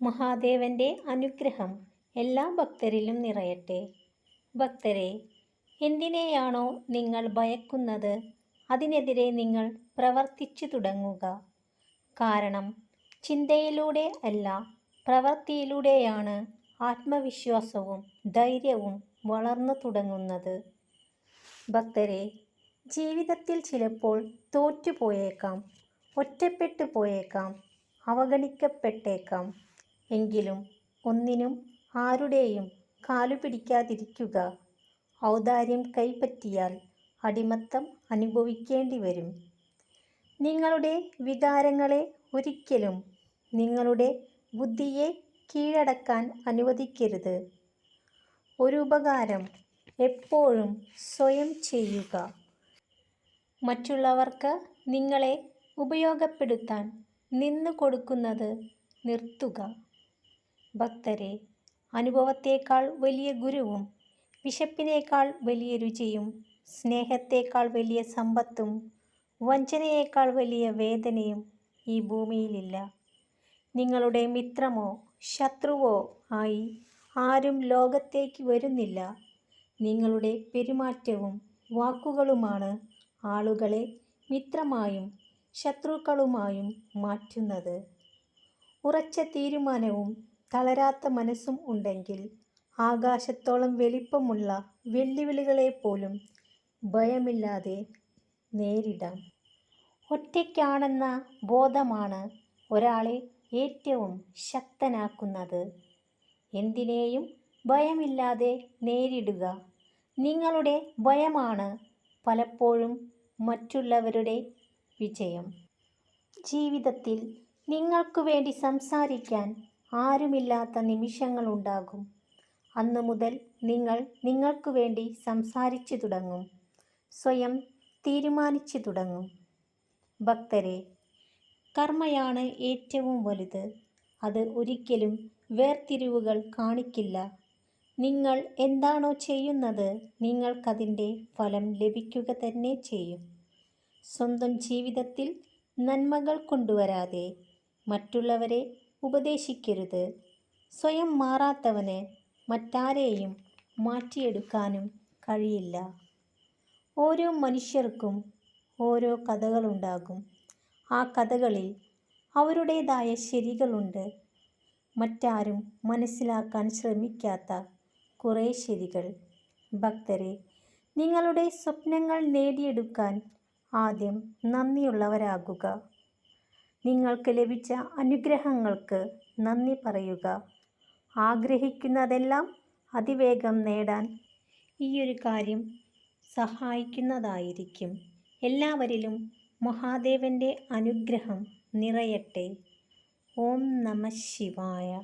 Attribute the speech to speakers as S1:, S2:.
S1: മഹാദേവന്റെ അനുഗ്രഹം എല്ലാ ഭക്തരിലും നിറയട്ടെ. ഭക്തരെ എന്തിനെയാണോ നിങ്ങൾ ഭയക്കുന്നത്? അതിനെതിരെ നിങ്ങൾ പ്രവർത്തിച്ചു തുടങ്ങുക. കാരണം ചിന്തയിലൂടെ അല്ല പ്രവൃത്തിയിലൂടെയാണ് ആത്മവിശ്വാസവും ധൈര്യവും വളർന്നു തുടങ്ങുന്നത്. ഭക്തരെ ജീവിതത്തിൽ ചിലപ്പോൾ തോറ്റുപോയേക്കാം ഒറ്റപ്പെട്ടു പോയേക്കാം അവഗണിക്കപ്പെട്ടേക്കാം. എങ്കിലും ഒന്നിനും ആരുടെയും കാലു പിടിക്കാതിരിക്കുക. ഔദാര്യം കൈപ്പറ്റിയാൽ അടിമത്തം അനുഭവിക്കേണ്ടി വരും. നിങ്ങളുടെ വികാരങ്ങളെ ഒരിക്കലും നിങ്ങളുടെ ബുദ്ധിയെ കീഴടക്കാൻ അനുവദിക്കരുത്. ഒരു ഉപകാരം എപ്പോഴും സ്വയം ചെയ്യുക. മറ്റുള്ളവർക്ക് നിങ്ങളെ ഉപയോഗപ്പെടുത്താൻ നിന്നു കൊടുക്കുന്നത് നിർത്തുക. ഭക്തരെ അനുഭവത്തേക്കാൾ വലിയ ഗുരുവും വിശപ്പിനേക്കാൾ വലിയ രുചിയും സ്നേഹത്തേക്കാൾ വലിയ സമ്പത്തും വഞ്ചനയേക്കാൾ വലിയ വേദനയും ഈ ഭൂമിയിലില്ല. നിങ്ങളുടെ മിത്രമോ ശത്രുവോ ആയി ആരും ലോകത്തേക്ക് വരുന്നില്ല. നിങ്ങളുടെ പെരുമാറ്റവും വാക്കുകളുമാണ് ആളുകളെ മിത്രമായും ശത്രുക്കളുമായും മാറ്റുന്നത്. ഉറച്ച തീരുമാനവും തളരാത്ത മനസ്സും ഉണ്ടെങ്കിൽ ആകാശത്തോളം വലിപ്പമുള്ള വെല്ലുവിളികളെപ്പോലും ഭയമില്ലാതെ നേരിടാം. ഒറ്റയ്ക്കാണെന്ന ബോധമാണ് ഒരാളെ ഏറ്റവും ശക്തനാക്കുന്നത്. എന്തിനേയും ഭയമില്ലാതെ നേരിടുക നിങ്ങളുടെ ഭയമാണ് പലപ്പോഴും മറ്റുള്ളവരുടെ വിജയം. ജീവിതത്തിൽ നിങ്ങൾക്കു വേണ്ടി സംസാരിക്കാൻ ആരുമില്ലാത്ത നിമിഷങ്ങളുണ്ടാകും. അന്നു മുതൽ നിങ്ങൾ നിങ്ങൾക്കു വേണ്ടി സംസാരിച്ചു തുടങ്ങും. സ്വയം തീരുമാനിച്ചു തുടങ്ങും. ഭക്തരെ കർമ്മയാണ് ഏറ്റവും വലുത്. അത് ഒരിക്കലും വേർതിരിവുകൾ കാണിക്കില്ല. നിങ്ങൾ എന്താണോ ചെയ്യുന്നത് നിങ്ങൾക്കതിന്റെ ഫലം ലഭിക്കുക തന്നെ ചെയ്യും. സ്വന്തം ജീവിതത്തിൽ നന്മകൾ കൊണ്ടുവരാതെ മറ്റുള്ളവരെ ഉപദേശിക്കരുത്. സ്വയം മാറാത്തവന് മറ്റാരെയും മാറ്റിയെടുക്കാനും കഴിയില്ല. ഓരോ മനുഷ്യർക്കും ഓരോ കഥകളുണ്ടാകും. ആ കഥകളിൽ അവരുടേതായ ശരികളുണ്ട്. മറ്റാരും മനസ്സിലാക്കാൻ ശ്രമിക്കാത്ത കുറേ ശരികൾ. ഭക്തരെ നിങ്ങളുടെ സ്വപ്നങ്ങൾ നേടിയെടുക്കാൻ ആദ്യം നന്ദിയുള്ളവരാകുക. നിങ്ങൾക്ക് ലഭിച്ച അനുഗ്രഹങ്ങൾക്ക് നന്ദി പറയുക. ആഗ്രഹിക്കുന്നതെല്ലാം അതിവേഗം നേടാൻ ഈയൊരു കാര്യം സഹായിക്കുന്നതായിരിക്കും. എല്ലാവരിലും മഹാദേവന്റെ അനുഗ്രഹം നിറയട്ടെ. ഓം നമ ശിവായ.